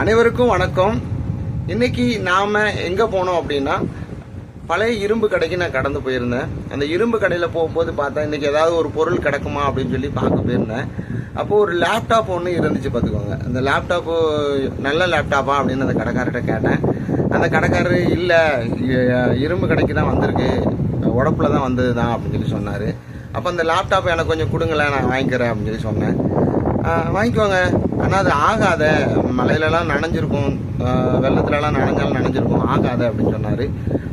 அனைவருக்கும் வணக்கம். இன்னைக்கு நாம எங்க போனோம் அப்படின்னா பழைய இரும்பு கடைக்கு நான் கடந்து போயிருந்தேன். அந்த இரும்பு கடையில் போகும்போது பார்த்தா இன்னைக்கு ஏதாவது ஒரு பொருள் கிடக்குமா அப்படின்னு சொல்லி பார்க்க போயிருந்தேன். அப்போ ஒரு லேப்டாப் ஒன்று இருந்துச்சு பார்த்துக்கோங்க. அந்த லேப்டாப்பு நல்ல லேப்டாப்பா அப்படின்னு அந்த கடைக்காரர்கிட்ட கேட்டேன். அந்த கடைக்காரர் இல்லை இரும்பு கடைக்கு தான் வந்திருக்கு. உடப்புல தான் வந்தது தான் அப்படின்னு சொல்லி சொன்னார். அப்போ அந்த லேப்டாப் எனக்கு கொஞ்சம் கொடுங்களேன் நான் வாங்கிக்கிறேன் அப்படின்னு சொல்லி சொன்னேன். வாங்கிக்கோங்க. ஆனால் அது ஆகாத. மலையிலலாம் நனைஞ்சிருக்கும். வெள்ளத்துலலாம் நனைஞ்சாலும் நனைஞ்சிருக்கும். ஆகாத அப்படின்னு சொன்னார்.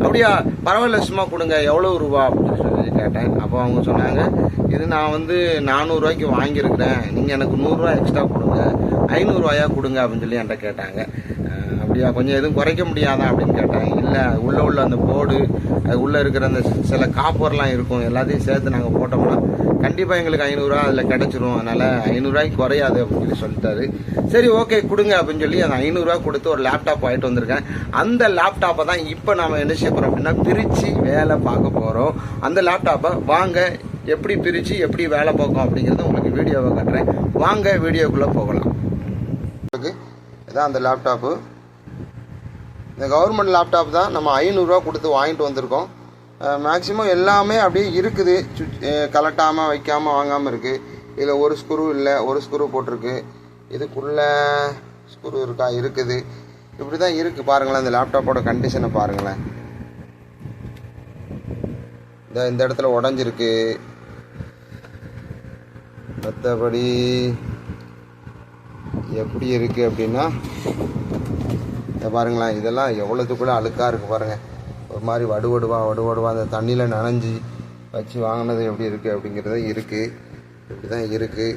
அப்படியா பரவாயில்ல சும்மா கொடுங்க. எவ்வளோ ரூபா அப்படின்னு சொல்லி கேட்டேன். அப்போ அவங்க சொன்னாங்க இது நான் வந்து நானூறுரூவாய்க்கு வாங்கியிருக்கிறேன். நீங்கள் எனக்கு நூறுரூவா எக்ஸ்ட்ரா கொடுங்க. ஐநூறுரூவாயா கொடுங்க அப்படின்னு சொல்லி என்கிட்ட கேட்டாங்க. அப்படியா கொஞ்சம் எதுவும் குறைக்க முடியாதா அப்படின்னு கேட்டேன் இல்லை உள்ளே உள்ள அந்த போர்டு அது உள்ளே இருக்கிற அந்த சில காப்பர்லாம் இருக்கும். எல்லாத்தையும் சேர்த்து நாங்கள் போட்டோம்னா கண்டிப்பாக எங்களுக்கு ஐநூறுரூவா அதில் கிடச்சிரும். அதனால் ஐநூறுரூவாய்க்கு குறையாது அப்படின்னு சொல்லி சொல்லிட்டாரு. சரி ஓகே கொடுங்க அப்படின்னு சொல்லி அந்த ஐநூறுரூவா கொடுத்து ஒரு லேப்டாப் வாங்கிட்டு வந்திருக்கேன். அந்த லேப்டாப்பை தான் இப்போ நாம் என்ன செய்ய போகிறோம் அப்படின்னா பிரித்து வேலை பார்க்க போகிறோம் அந்த லேப்டாப்பை வாங்க எப்படி பிரித்து எப்படி வேலை பார்க்கும் அப்படிங்கிறத உங்களுக்கு வீடியோவை காட்டுறேன். வாங்க வீடியோக்குள்ளே போகலாம். இதான் அந்த லேப்டாப்பு இந்த கவர்மெண்ட் லேப்டாப் தான் நம்ம ஐநூறுரூவா கொடுத்து வாங்கிட்டு வந்திருக்கோம். மேக்ஸிமம் எல்லாமே அப்படியே இருக்குது. கலட்டாமல் வைக்காமல் வாங்காமல் இருக்குது இதில் ஒரு ஸ்க்ரூ இல்லை ஒரு ஸ்க்ரூ போட்டிருக்கு. இதுக்குள்ளே ஸ்க்ரூ இருக்கா? இருக்குது. இப்படி தான் இருக்குது பாருங்களேன் இந்த லேப்டாப்போட கண்டிஷனை பாருங்களேன். இந்த இந்த இடத்துல உடஞ்சிருக்கு. மற்றபடி எப்படி இருக்குது அப்படின்னா இதை பாருங்களேன் இதெல்லாம் எவ்வளோத்துக்குள்ளே அழுக்காக இருக்குது பாருங்கள் ஒரு மாதிரி வடுவடுவா வடுவடுவா அந்த தண்ணியில் நனைஞ்சி வச்சு வாங்கினது எப்படி இருக்குது அப்படிங்கிறது இருக்குது இப்படி தான் இருக்குது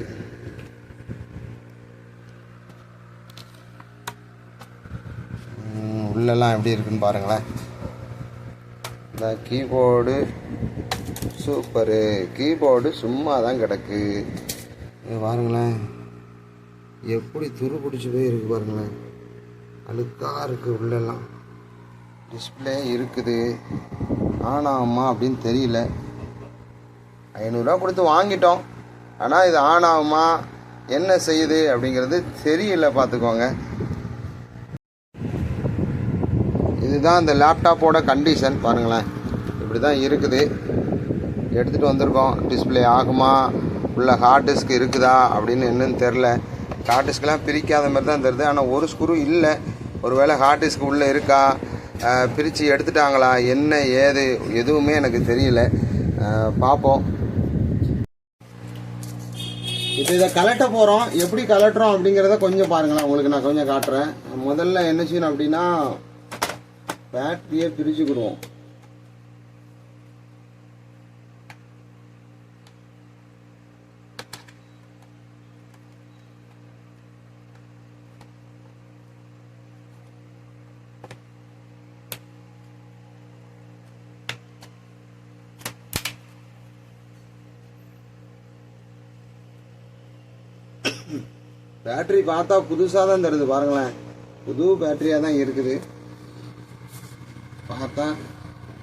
உள்ளெல்லாம் எப்படி இருக்குன்னு பாருங்களேன். இந்த கீபோர்டு சூப்பரு. கீபோர்டு சும்மா தான் கிடக்கு பாருங்களேன். எப்படி துரு பிடிச்சி போய் இருக்கு பாருங்களேன். அழுக்காக இருக்குது உள்ளெல்லாம். டிஸ்பிளே இருக்குது. ஆனாமா அப்படின்னு தெரியல. ஐநூறுரூவா கொடுத்து வாங்கிட்டோம். ஆனால் இது ஆன் ஆகுமா என்ன செய்யுது அப்படிங்கிறது தெரியல பார்த்துக்கோங்க. இதுதான் இந்த லேப்டாப்போட கண்டிஷன் பாருங்களேன். இப்படி தான் இருக்குது. எடுத்துகிட்டு வந்திருக்கோம். டிஸ்பிளே ஆகுமா? உள்ள ஹார்ட் டிஸ்க் இருக்குதா அப்படின்னு என்னன்னு தெரில ஹார்ட் டிஸ்க்லாம் பிரிக்காத மாதிரி தான் தெரியுது. ஆனால் ஒரு ஸ்க்ரூ இல்லை. ஒருவேளை ஹார்ட் டிஸ்க் உள்ளே இருக்கா? பிரித்து எடுத்துட்டாங்களா? என்ன ஏது எதுவுமே எனக்கு தெரியல. பார்ப்போம் இப்போ இதை கலட்ட போகிறோம் எப்படி கலட்டுறோம் அப்படிங்கிறத கொஞ்சம் பாருங்களேன். உங்களுக்கு நான் கொஞ்சம் காட்டுறேன். முதல்ல என்ன செய்யணும் அப்படின்னா பேட்டரியை பிரிச்சுக்கிடுவோம். பேட்டரி பார்த்தா புதுசாக தான் தருது பாருங்களேன். புது பேட்டரியாக தான் இருக்குது. பார்த்தா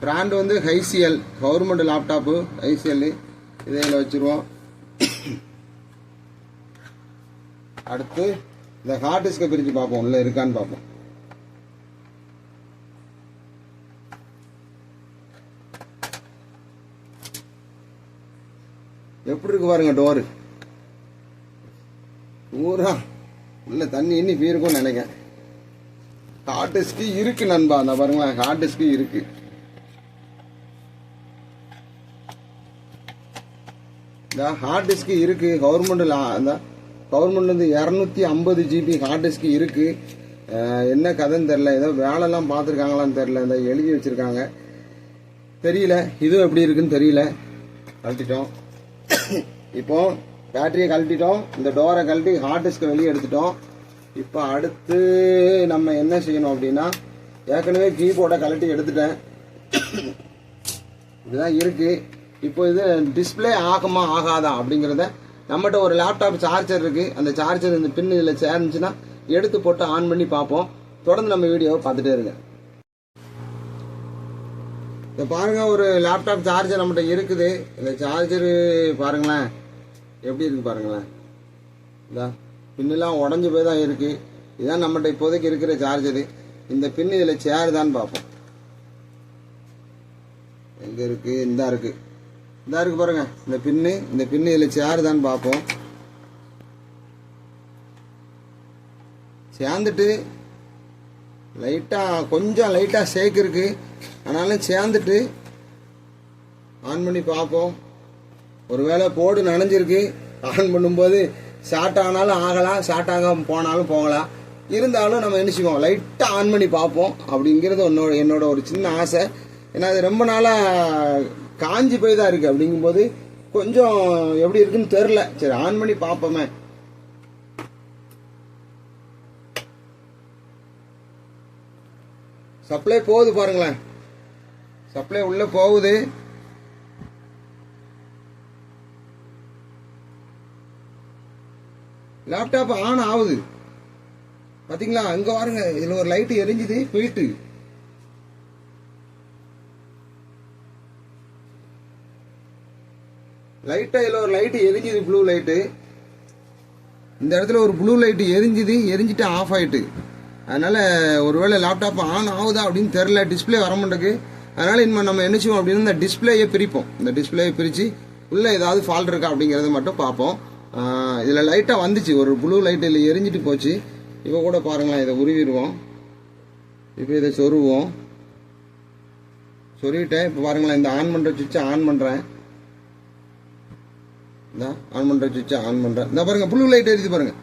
பிராண்ட் வந்து ஹைசிஎல் கவர்மெண்ட் லேப்டாப்பு ஹைசிஎல் இதை இதில் வச்சுருவோம். அடுத்து இந்த ஹார்ட் டிஸ்கை பிரித்து பார்ப்போம். உள்ள இருக்கான்னு பார்ப்போம். எப்படி இருக்கு பாருங்க டோரு ஊரா? உள்ள தண்ணி இன்னி போயிருக்கும்னு நினைக்கிறேன். ஹார்ட் டிஸ்க்கு இருக்கு நண்பா அந்த பாருங்களேன் ஹார்ட் டிஸ்க்கு இருக்கு. இந்த ஹார்ட் டிஸ்க்கு இருக்கு கவர்மெண்ட் அந்த கவர்மெண்ட் வந்து இரநூத்தி ஐம்பது ஜிபி ஹார்ட் டிஸ்க்கு இருக்கு. என்ன கதைன்னு தெரில ஏதோ வேலைலாம் பார்த்துருக்காங்களான்னு தெரில இந்த எழுதி வச்சிருக்காங்க. தெரியல இதுவும் எப்படி இருக்குன்னு தெரியல. கழட்டிட்டோம். இப்போ பேட்டரியை கழட்டிட்டோம். இந்த டோரை கழட்டி ஹார்ட் டிஸ்கை வெளியே எடுத்துட்டோம். இப்போ அடுத்து நம்ம என்ன செய்யணும் அப்படின்னா ஏற்கனவே கீபோர்டை கழட்டி எடுத்துட்டேன். இதுதான் இருக்கு. இப்போ இது டிஸ்ப்ளே ஆகுமா ஆகாதா அப்படிங்கிறத நம்மகிட்ட ஒரு லேப்டாப் சார்ஜர் இருக்கு. அந்த சார்ஜர் இந்த பின் இதில் சேர்ந்துச்சுன்னா எடுத்து போட்டு ஆன் பண்ணி பார்ப்போம். தொடர்ந்து நம்ம வீடியோவை பார்த்துட்டே இருங்க. இதை பாருங்க ஒரு லேப்டாப் சார்ஜர் நம்மகிட்ட இருக்குது. இந்த சார்ஜரு பாருங்களேன். எப்படி இருக்கு பாருங்களேன். இதா பின்னெல்லாம் உடஞ்சி போய் தான் இருக்கு. இதுதான் நம்மகிட்ட இப்போதைக்கு இருக்கிற சார்ஜரு இந்த பின் இதில் சேர் தான் பார்ப்போம். எங்கே இருக்கு? இந்த இருக்கு. இந்த இருக்கு பாருங்க. இந்த பின்னு இந்த பின்னு இதில் சேர் தான் பார்ப்போம். சேர்ந்துட்டு லைட்டாக கொஞ்சம் லைட்டாக ஷேக் இருக்கு. ஆனாலும் சேர்ந்துட்டு ஆன் பண்ணி பார்ப்போம். ஒருவேளை போர்டு நனைஞ்சிருக்கு ஆன் பண்ணும்போது ஷார்ட் ஆனாலும் ஆகலாம் ஷார்ட் ஆகாமல் போனாலும் போகலாம். இருந்தாலும் நம்ம நினச்சிக்குவோம் லைட்டாக ஆன் பண்ணி பார்ப்போம். அப்படிங்கிறது என்னோட என்னோட ஒரு சின்ன ஆசை. ஏன்னா அது ரொம்ப நாளாக காஞ்சி போய் தான் இருக்குது அப்படிங்கும்போது கொஞ்சம் எப்படி இருக்குன்னு தெரில சரி ஆன் பண்ணி பார்ப்போமே. சப்ளை போகுது பாருங்களேன். சப்ளை உள்ளே போகுது. லேப்டாப் ஆன் ஆகுது பாத்தீங்களா? அங்க பாருங்க. இதுல ஒரு லைட் எரிஞ்சுது. போயிட்டு. லைட்டா இதுல ஒரு லைட் எரிஞ்சுது ப்ளூ லைட்டு இந்த இடத்துல ஒரு ப்ளூ லைட் எரிஞ்சுது எரிஞ்சிட்டு ஆஃப் ஆயிட்டு. அதனால ஒருவேளை லேப்டாப் ஆன் ஆகுதா அப்படின்னு தெரில டிஸ்பிளே வர மாட்டேங்குது அதனால இனிமே நம்ம என்ன செய்வோம் அப்படின்னு இந்த டிஸ்பிளேயை பிரிப்போம். இந்த டிஸ்பிளேயை பிரித்து உள்ள ஏதாவது ஃபால்ட் இருக்கா அப்படிங்கறத மட்டும் பார்ப்போம். இதில் லைட்டாக வந்துச்சு. ஒரு ப்ளூ லைட் இதுல எரிஞ்சிட்டு போச்சு. இப்போ கூட பாருங்களேன் இதை உருவிடுவோம். இப்போ இதை சொருவோம். சொருவிட்டேன். இப்போ பாருங்களேன் இந்த ஆன் பண்ணுற சுவிட்சை ஆன் பண்ணுறேன் இந்த ஆன் பண்ணுற சுவிட்சை ஆன் பண்ணுறேன் இந்த பாருங்கள் ப்ளூ லைட் எரிஞ்சு பாருங்கள்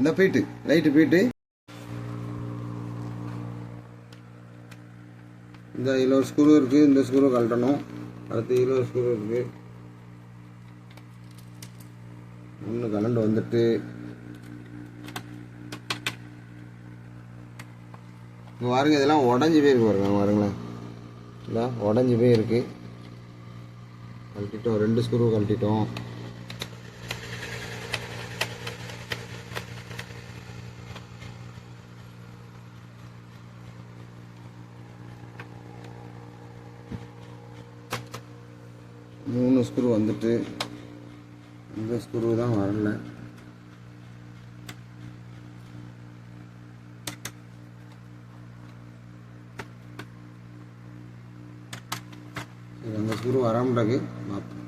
இந்த போயிட்டு லைட்டு போயிட்டு. இந்த இதில் ஒரு ஸ்க்ரூ இருக்குது இந்த ஸ்க்ரூ கழட்டணும். அடுத்து இதில் ஒரு ஸ்க்ரூ இருக்குது இன்னும் கலண்டு வந்துட்டு இங்க பாருங்க இதெல்லாம் உடஞ்சி போயிருக்கு பாருங்க பாருங்களேன். இல்லை உடஞ்சி போயிருக்கு. கழட்டிட்டோம் ரெண்டு ஸ்க்ரூ கழட்டிட்டோம். மூணு ஸ்க்ரூ வந்துட்டு ஸ்க்ரூ தான் வரல. சரி அந்த ஸ்க்ரூ வராமட்டாக்கு பார்ப்போம்.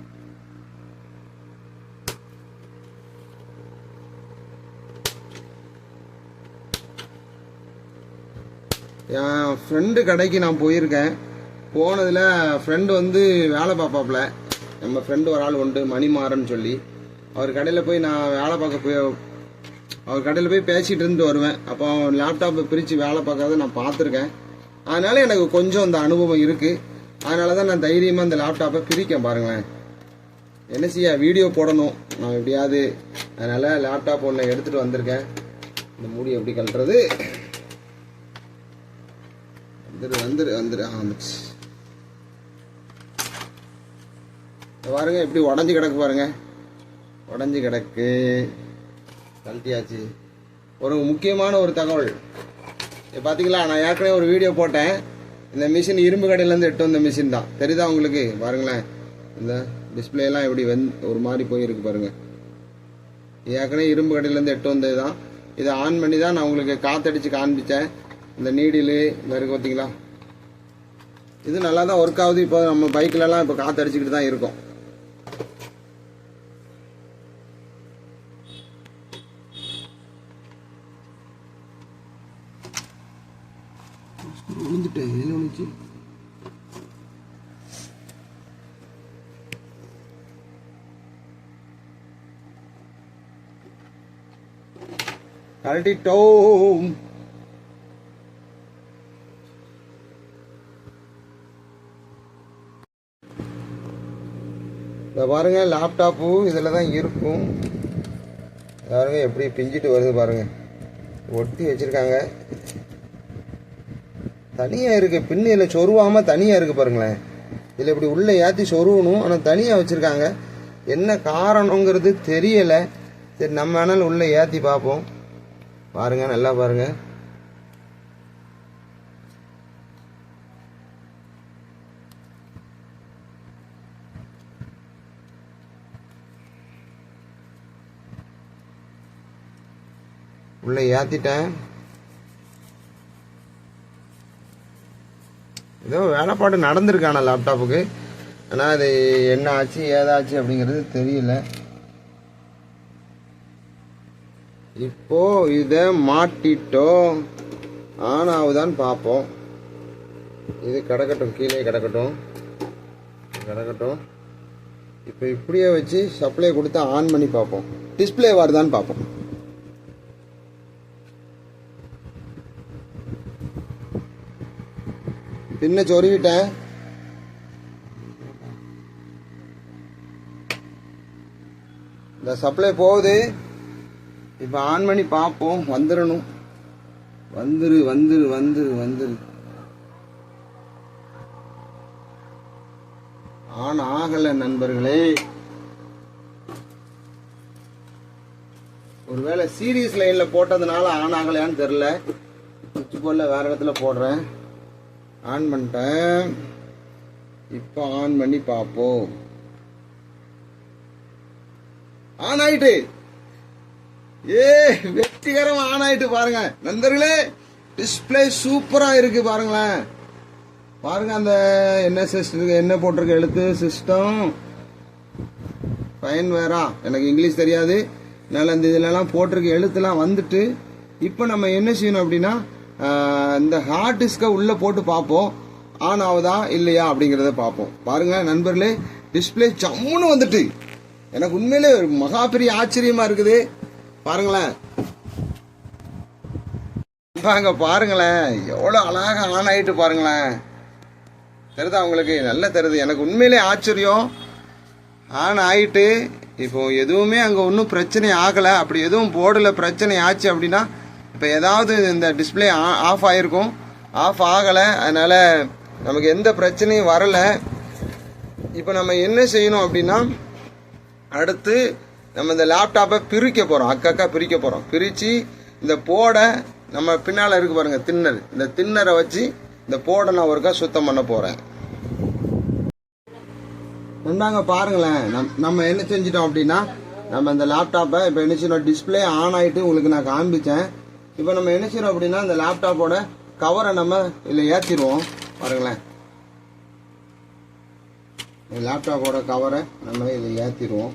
என் ஃப்ரெண்டு கடைக்கு நான் போயிருக்கேன். போனதில் ஃப்ரெண்டு வந்து வேலை பார்ப்பாப்புல. நம்ம ஃப்ரெண்டு ஒரு ஆள் உண்டு மணிமாறன் சொல்லி. அவர் கடையில் போய் நான் வேலை பார்க்க போய் அவர் கடையில் போய் பேசிகிட்டு இருந்துட்டு வருவேன். அப்போ லேப்டாப்பை பிரித்து வேலை பார்க்காத நான் பார்த்துருக்கேன். அதனால் எனக்கு கொஞ்சம் அந்த அனுபவம் இருக்குது அதனால தான் நான் தைரியமாக அந்த லேப்டாப்பை பிரிக்கேன் பாருங்களேன். என்ன செய்ய வீடியோ போடணும். நான் எப்படியாவது அதனால் லேப்டாப் ஒன்று எடுத்துகிட்டு வந்திருக்கேன். இந்த மூடி எப்படி கழட்டுறது? வந்துரு வந்துரு வந்துரு. ஆமாச்சு பாருங்க எப்படி உடஞ்சி கிடக்கு பாருங்க. உடஞ்சி கிடக்கு. கழட்டியாச்சு. ஒரு முக்கியமான ஒரு தகவல். இது பார்த்தீங்களா நான் ஏற்கனவே ஒரு வீடியோ போட்டேன். இந்த மிஷின் இரும்பு கடையிலேருந்து எட்டு வந்த மிஷின் தான். தெரியுதா உங்களுக்கு? பாருங்களேன். இந்த டிஸ்பிளேலாம் எப்படி வெந் ஒரு மாதிரி போயிருக்கு பாருங்கள் ஏற்கனவே இரும்பு கடையிலேருந்து எட்டு வந்தது தான். இதை ஆன் பண்ணி தான் நான் உங்களுக்கு காத்தடிச்சு காண்பிச்சேன். இந்த நீடிலு இந்த இருக்கு பார்த்தீங்களா இது நல்லா தான் ஒர்க் ஆகுது. இப்போ நம்ம பைக்லலாம் இப்போ காத்தடிச்சுக்கிட்டு தான் இருக்கும் விழுந்துட்டேன் என்ன விழுந்துச்சு கழட்டிட்டோம் இதை பாருங்க லேப்டாப்பு இதில் தான் இருக்கும் பாருங்க எப்படி பிஞ்சிட்டு வருது பாருங்க. ஒட்டி வச்சுருக்காங்க. தனியாக இருக்கு இல்லை சொருவாமல் தனியாக இருக்குது பாருங்களேன். இதில் இப்படி உள்ளே ஏற்றி சொருவணும் ஆனால் தனியாக வச்சுருக்காங்க. என்ன காரணங்கிறது தெரியலை. சரி நம்ம வேணாலும் உள்ளே ஏற்றி பார்ப்போம். பாருங்க நல்லா பாருங்க. உள்ள ஏற்றிட்டேன் ஏதோ வேலைப்பாடு நடந்திருக்கான லேப்டாப்புக்கு ஆனால் அது என்ன ஆச்சு ஏதாச்சு அப்படிங்கிறது தெரியல. இப்போ இதை மாட்டிட்டோம். ஆன் ஆகுதான்னு பார்ப்போம். இது கிடக்கட்டும் கீழே கிடக்கட்டும். கிடக்கட்டும். இப்போ இப்படியே வச்சு சப்ளை கொடுத்து ஆன் பண்ணி பார்ப்போம். டிஸ்ப்ளே வருதான்னு பார்ப்போம். பின்ன சொருவிட்டேன். இந்த சப்ளை போகுது. இப்போ ஆன் பண்ணி பார்ப்போம் வந்துடணும் வந்துரு வந்துரு வந்துரு வந்துரு. ஆன் ஆகல நண்பர்களே. ஒருவேளை சீரியஸ் லைன்ல போட்டதுனால ஆன் ஆகலையான்னு தெரியல. சுவிட்ச் போர்டில் வேற இடத்துல போடுறேன். ஆன் பண்ணிட்டேன். இப்போ ஆன் பண்ணி பார்ப்போம் ஆன் ஆயிட்டு. ஏ வெற்றிகரம் ஆன் ஆயிட்டு பாருங்க. நண்பர்களே டிஸ்பிளே சூப்பரா இருக்கு பாருங்களேன். பாருங்க அந்த என்ன சிஸ்டம் என்ன போட்டிருக்க எழுத்து சிஸ்டம் பயன் வேறா. எனக்கு இங்கிலீஷ் தெரியாது. அதனால இந்த இதுலலாம் போட்டிருக்க எழுத்துலாம் வந்துட்டு இப்போ நம்ம என்ன செய்யணும் அப்படின்னா இந்த ஹார்ட் டிஸ்கை உள்ளே போட்டு பார்ப்போம். ஆன் ஆகுதா இல்லையா அப்படிங்கிறத பார்ப்போம். பாருங்க நண்பர்களே டிஸ்பிளே ஜம்முன்னு வந்துட்டு. எனக்கு உண்மையிலே ஒரு மகா பெரிய ஆச்சரியமா இருக்குது. பாருங்களேன். பாங்க பாருங்களேன். எவ்வளோ அழகாக ஆன் ஆயிட்டு பாருங்களேன். தெரியுதா உங்களுக்கு? நல்லா தெரியுது. எனக்கு உண்மையிலே ஆச்சரியம். ஆன் ஆயிட்டு இப்போ எதுவுமே அங்கே ஒன்றும் பிரச்சனை ஆகலை. அப்படி எதுவும் போர்டில் பிரச்சனை ஆச்சு அப்படின்னா இப்போ ஏதாவது இந்த டிஸ்பிளே ஆஃப் ஆகிருக்கும் ஆஃப் ஆகலை. அதனால் நமக்கு எந்த பிரச்சனையும் வரலை. இப்போ நம்ம என்ன செய்யணும் அப்படின்னா அடுத்து நம்ம இந்த லேப்டாப்பை பிரிக்க போகிறோம் அக்கக்கா பிரிக்க போகிறோம் பிரித்து இந்த போடை நம்ம பின்னால் இருக்கு பாருங்க திண்ணர் இந்த திண்ணரை வச்சு இந்த போடை நான் ஒருக்கா சுத்தம் பண்ண போகிறேன் நண்பாங்க பாருங்களேன் நம் நம்ம என்ன செஞ்சிட்டோம் அப்படின்னா நம்ம இந்த லேப்டாப்பை இப்போ என்ன செய்யணும் டிஸ்பிளே ஆன் ஆகிட்டு உங்களுக்கு நான் காமிச்சேன் இப்போ நம்ம என்ன செய்யறோம் அப்படின்னா இந்த லேப்டாப்போட கவரை நம்ம இதில் ஏற்றிடுவோம் பாருங்களேன். இந்த லேப்டாப்போட கவரை நம்ம இதில் ஏற்றிடுவோம்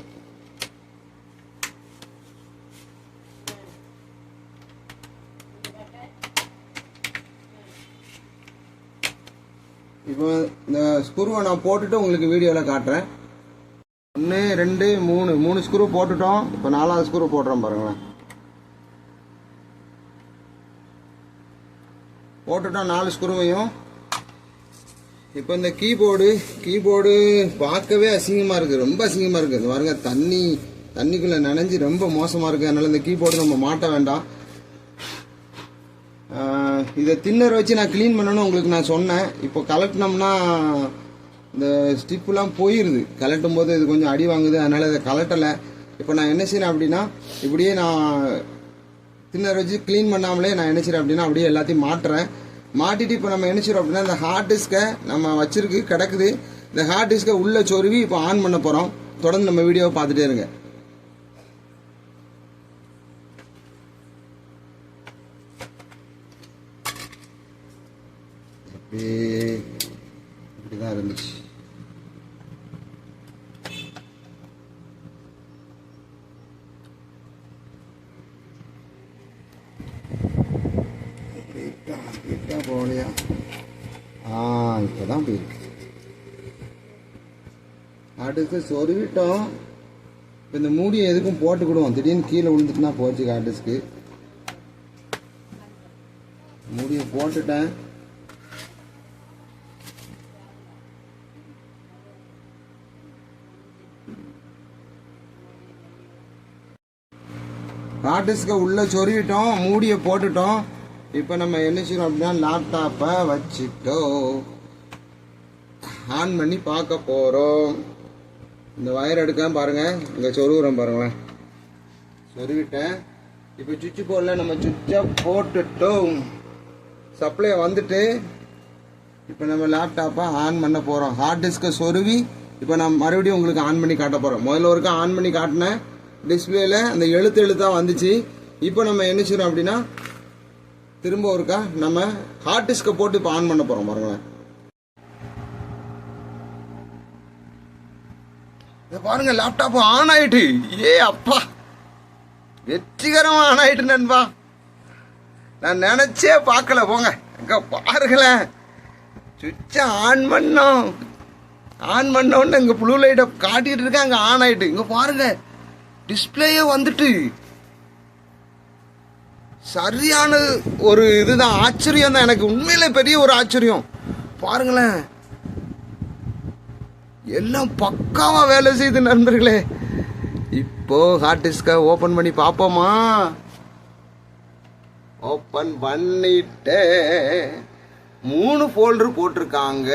இப்போ இந்த ஸ்க்ரூவை நான் போட்டுட்டு உங்களுக்கு வீடியோவில் காட்டுறேன். ஒன்று ரெண்டு மூணு. மூணு ஸ்க்ரூ போட்டுட்டோம். இப்போ நாலாவது ஸ்க்ரூ போடுறோம் பாருங்களேன். போட்டுட்டோம் நாலு ஸ்க்ரூவையும் இப்போ இந்த கீபோர்டு கீபோர்டு பார்க்கவே அசிங்கமாக இருக்குது ரொம்ப அசிங்கமாக இருக்குது பாருங்கள் பாருங்க தண்ணி தண்ணிக்குள்ளே நனைஞ்சு ரொம்ப மோசமாக இருக்குது அதனால் இந்த கீபோர்டு நம்ம மாட்ட வேண்டாம். இதை தின்னர் வச்சு நான் க்ளீன் பண்ணணும்னு உங்களுக்கு நான் சொன்னேன். இப்போ கலட்டினோம்னா இந்த ஸ்டிப்புலாம் போயிடுது கலட்டும் போது இது கொஞ்சம் அடி வாங்குது அதனால் இதை கலட்டலை. இப்போ நான் என்ன செய்யறேன் அப்படின்னா இப்படியே நான் தின்னர் வச்சு க்ளீன் பண்ணாமலே நான் என்ன செய்கிறேன் அப்படின்னா அப்படியே எல்லாத்தையும் மாட்டுறேன். மாட்டிட்டு இப்போ நம்ம என்ன செய்றோம் அப்படின்னா இந்த ஹார்ட் டிஸ்கை நம்ம வச்சிருக்கு கிடக்குது. இந்த ஹார்ட் டிஸ்கை உள்ளே சொருவி இப்போ ஆன் பண்ண போகிறோம் தொடர்ந்து நம்ம வீடியோவை பார்த்துட்டே இருங்க. அப்படியே இப்படிதான் இருந்துச்சு. போயிட்டா போகலையா? ஆ இப்போதான் போயிருக்கு. அடுத்து சொருவிட்டோம் இப்போ இந்த மூடியை எதுக்கும் போட்டுக்கிடுவோம். திடீர்னு கீழே விழுந்துட்டுனா போச்சு கார்டிஸ்க்கு மூடியை போட்டுட்டேன். கார்டிஸ்க்கு உள்ளே சொருவிட்டோம் மூடியை போட்டுட்டோம். இப்போ நம்ம என்ன செய்யறோம் அப்படின்னா லேப்டாப்பை வச்சுட்டோம். ஆன் பண்ணி பார்க்க போகிறோம் இந்த வயர் எடுக்க பாருங்க இங்கே சொருகுறோம் பாருங்களேன். சொருவிட்டேன் இப்போ சுவிட்ச் போர்டில் நம்ம சுவிட்சை போட்டுட்டோம். சப்ளை வந்துட்டு இப்போ நம்ம லேப்டாப்பை ஆன் பண்ண போகிறோம் ஹார்ட் டிஸ்கை சொருவி இப்போ நான் மறுபடியும் உங்களுக்கு ஆன் பண்ணி காட்ட போகிறோம் முதல்ல ஒருக்கா ஆன் பண்ணி காட்டினேன். டிஸ்பிளேல அந்த எழுத்து எழுத்தாக வந்துச்சு. இப்போ நம்ம என்ன செய்யறோம் அப்படின்னா திரும்ப ஒருக்கா நம்ம ஹார்ட் டிஸ்கை போட்டு இப்போ ஆன் பண்ண போகிறோம் பாருங்களேன். இதை பாருங்க லேப்டாப் ஆன் ஆயிட்டு. ஏ அப்பா. வெற்றிகரமா ஆன் ஆயிட்டு நண்பா. நான் நினைச்சே பார்க்கல போங்க. அங்க பாருங்களேன். சுவிட்சை ஆன் பண்ணோம். ஆன் பண்ணோன்னு இங்கே இங்க ப்ளூ லைட்டை காட்டிட்டு இருக்கேன் அங்க ஆன் ஆயிட்டு. இங்க பாருங்க. டிஸ்பிளேயே வந்துட்டு சரியான ஒரு இதுதான். ஆச்சரியம் தான். எனக்கு உண்மையில பெரிய ஒரு ஆச்சரியம். பாருங்களேன். எல்லாம் பக்காவா வேலை செய்யுது நண்பர்களே. இப்போ ஹார்ட் டிஸ்கை ஓபன் பண்ணி பார்ப்போமா? ஓபன் பண்ணிட்டு மூணு ஃபோல்டர் போட்டிருக்காங்க.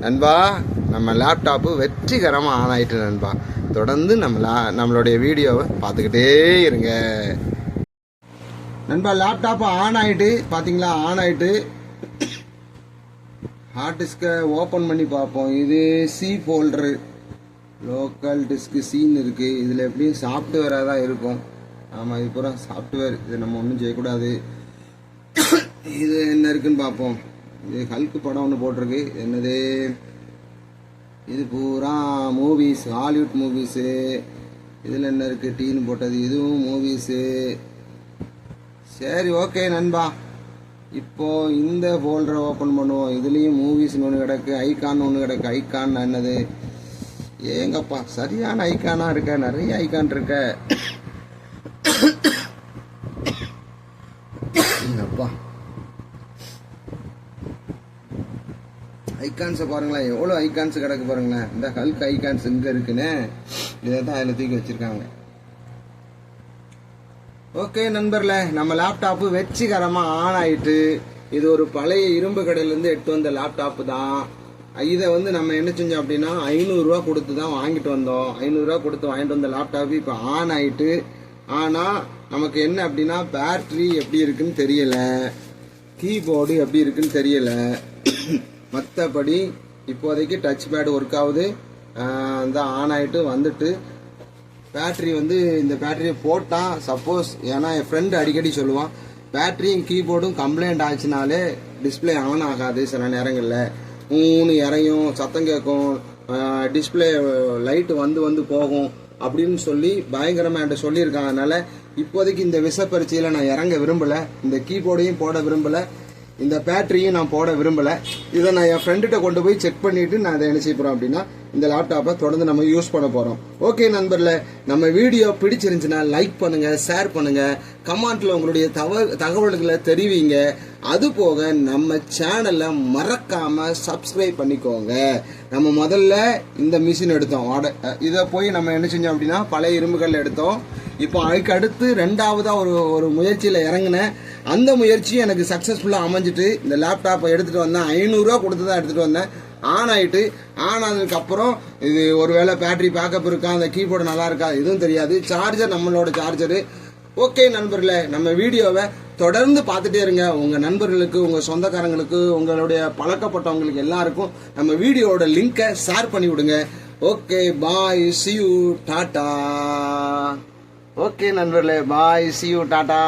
நண்பா நம்ம லேப்டாப்பு வெற்றிகரமாக ஆன் ஆயிட்டு நண்பா. தொடர்ந்து நம்ம லா- நம்மளுடைய வீடியோவை பார்த்துக்கிட்டே இருங்க. நண்பா லேப்டாப் ஆன் ஆகிட்டு பார்த்தீங்களா ஆன் ஆகிட்டு ஹார்ட் டிஸ்கை ஓப்பன் பண்ணி பார்ப்போம். இது C folder local disk scene இருக்குது இதில் எப்படியும் சாஃப்ட்வேராக தான் இருக்கும். ஆமாம் இது பூரா சாஃப்ட்வேர் இது நம்ம ஒன்றும் செய்யக்கூடாது. இது என்ன இருக்குன்னு பார்ப்போம். இது ஹல்க் படம் ஒன்று போட்டிருக்கு. என்னது? இது பூரா மூவிஸ் ஹாலிவுட் மூவிஸு இதில் என்ன இருக்குது டீன்னு போட்டது. இதுவும் மூவிஸு சரி ஓகே நண்பா. இப்போ இந்த ஃபோல்டரை ஓப்பன் பண்ணுவோம். இதுலேயும் மூவிஸ்னு ஒன்று கிடக்கு. ஐகான் ஒன்று கிடக்கு. ஐகான் என்னது? ஏங்கப்பா சரியான ஐகானா இருக்க. நிறைய ஐகான் இருக்க. ஐக்கான்ஸை பாருங்களேன். எவ்வளோ ஐக்கான்ஸ் கிடக்கு பாருங்களேன். இந்த ஹல்க் ஐக்கான்ஸ் இங்கே இருக்குன்னு. இதை தான் அதில் தூக்கி வச்சுருக்காங்க. ஓகே நண்பர்ல நம்ம லேப்டாப்பு வெற்றிகரமாக ஆன் ஆயிட்டு இது ஒரு பழைய இரும்பு கடையிலேருந்து எடுத்து வந்த லேப்டாப்பு தான். இதை வந்து நம்ம என்ன செஞ்சோம் அப்படின்னா ஐநூறுரூவா கொடுத்து தான் வாங்கிட்டு வந்தோம். ஐநூறுரூவா கொடுத்து வாங்கிட்டு வந்த லேப்டாப்பு இப்போ ஆன் ஆயிட்டு ஆனால் நமக்கு என்ன அப்படின்னா பேட்ரி எப்படி இருக்குன்னு தெரியல. கீபோர்டு எப்படி இருக்குன்னு தெரியல. மற்றபடி இப்போதைக்கு டச் பேட் ஒர்க் ஆகுது. இந்த ஆன் ஆகிட்டு வந்துட்டு பேட்ரி வந்து இந்த பேட்டரியை போட்டால் சப்போஸ் ஏன்னா என் ஃப்ரெண்டு அடிக்கடி சொல்லுவான் பேட்டரியும் கீபோர்டும் கம்ப்ளைண்ட் ஆச்சுனாலே டிஸ்ப்ளே ஆன் ஆகாது சில நேரங்களில். மூணு இறையும் சத்தம் கேட்கும் டிஸ்பிளே லைட்டு வந்து வந்து போகும் அப்படின்னு சொல்லி பயங்கரமாக என்கிட்ட சொல்லியிருக்காங்க. அதனால் இப்போதைக்கு இந்த விஷப்பரிச்சையில் நான் இறங்க விரும்பலை இந்த கீபோர்டையும் போட விரும்பலை. இந்த பேட்டரியும் நான் போட விரும்பலை. இதை நான் என் ஃப்ரெண்டுகிட்ட கொண்டு போய் செக் பண்ணிட்டு நான் அதை என்ன செய்ய அப்படின்னா இந்த லேப்டாப்பை தொடர்ந்து நம்ம யூஸ் பண்ண போகிறோம் ஓகே நண்பர்ல நம்ம வீடியோ பிடிச்சிருந்துச்சுன்னா லைக் பண்ணுங்க ஷேர் பண்ணுங்க. கமெண்ட்ல உங்களுடைய தவ தகவல்களை தெரிவிங்க. அது போக நம்ம சேனலை மறக்காம சப்ஸ்கிரைப் பண்ணிக்கோங்க. நம்ம முதல்ல இந்த மிஷின் எடுத்தோம். ஆர்டர் இதை போய் நம்ம என்ன செஞ்சோம் அப்படின்னா பழைய இரும்புகள் எடுத்தோம். இப்போ அதுக்கு அடுத்து ரெண்டாவதா ஒரு ஒரு முயற்சியில் இறங்கினேன். அந்த முயற்சி எனக்கு சக்ஸஸ்ஃபுல்லாக அமைஞ்சிட்டு இந்த லேப்டாப்பை எடுத்துகிட்டு வந்தேன். ஐநூறுரூவா கொடுத்து தான் எடுத்துகிட்டு வந்தேன். ஆன் ஆகிட்டு ஆன் ஆனதுக்கப்புறம் இது இது ஒருவேளை பேட்டரி பேக்கப் இருக்கா அந்த கீபோர்டு நல்லா இருக்கா எதுவும் தெரியாது. சார்ஜர் நம்மளோட சார்ஜரு ஓகே நண்பர்களே நம்ம வீடியோவை தொடர்ந்து பார்த்துட்டே இருங்க. உங்கள் நண்பர்களுக்கு உங்கள் சொந்தக்காரங்களுக்கு உங்களுடைய பழக்கப்பட்டவங்களுக்கு எல்லாருக்கும் நம்ம வீடியோவோட லிங்கை ஷேர் பண்ணி விடுங்க. Okay bye see you tata. Okay நண்பர்களே பாய் சியூ டாட்டா.